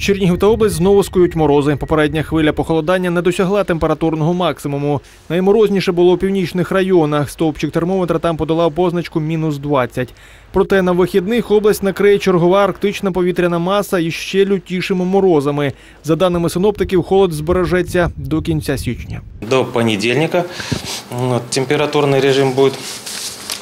Чернігів та область знову скують морози. Попередня хвиля похолодання не досягла температурного максимуму. Найморозніше було у північних районах. Стовпчик термометра там подолав позначку мінус 20. Проте на вихідних область накриє чергова арктична повітряна маса і ще лютішими морозами. За даними синоптиків, холод збережеться до кінця січня. До понедельника вот, температурный режим будет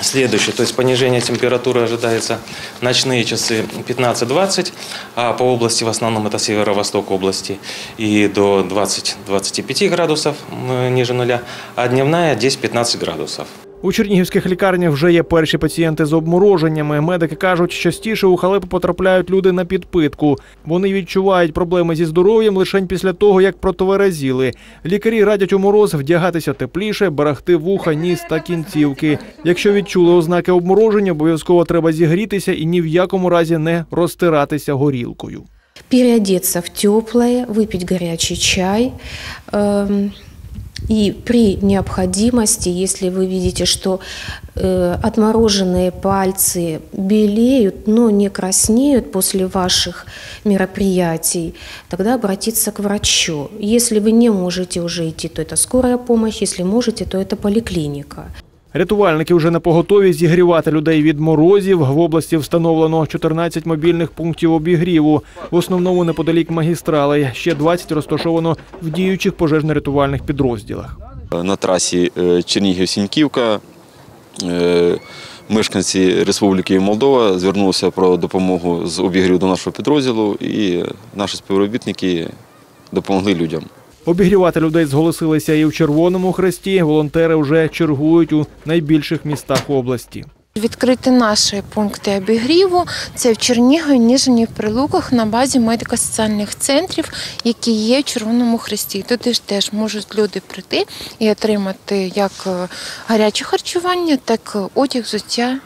следующий. То есть понижение температуры ожидается ночные часы 15-20, а по области в основном это северо-восток области и до 20-25 градусов м, ниже нуля, а дневная 10-15 градусов. У чернігівських лікарнях вже є перші пацієнти з обмороженнями. Медики кажуть, частіше у халепу потрапляють люди на підпитку. Вони відчувають проблеми зі здоров'ям лише після того, як протверезіли. Лікарі радять у мороз вдягатися тепліше, берегти вуха, ніс та кінцівки. Якщо відчули ознаки обмороження, обов'язково треба зігрітися і ні в якому разі не розтиратися горілкою. переодеться в теплое, выпить горячий чай. эм, И при необходимости, если вы видите, что э, отмороженные пальцы белеют, но не краснеют после ваших мероприятий, тогда обратиться к врачу. Если вы не можете уже идти, то это скорая помощь, если можете, то это поликлиника. Рятувальники вже на поготові зігрівати людей від морозів. В області встановлено 14 мобільних пунктів обігріву, в основному неподалік магістралей. Ще 20 розташовано в діючих пожежно-рятувальних підрозділах. на трасі е, Чернігів-Сіньківка. е, Мешканці Республіки Молдова звернулися про допомогу з обігріву до нашого підрозділу, і наші співробітники допомогли людям. Обігрівати людей зголосилися і в Червоному Хресті. Волонтери вже чергують у найбільших містах області. Відкрити наші пункти обігріву це в Чернігові, Ніжині, Прилуках на базі медико-соціальних центрів, які є в Червоному Хресті. Туди ж теж можуть люди прийти і отримати як е, гаряче харчування, так і одяг, взуття.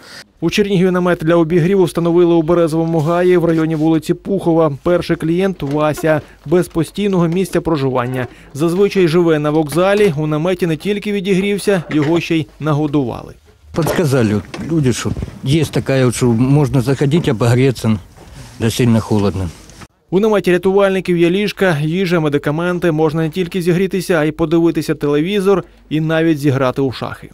У Чернігові намет для обігріву встановили у Березовому гаї в районі вулиці Пухова. Перший клієнт Вася без постійного місця проживання. Зазвичай живе на вокзалі. У наметі не тільки відігрівся, його ще й нагодували. Подсказали люди, что есть такая, вот, что можно заходить, обогреться, да сильно холодно. У наметі рятувальників є ліжка, їжа, медикаменти. Можна не тільки зігрітися, а й подивитися телевізор і навіть зіграти у шахи.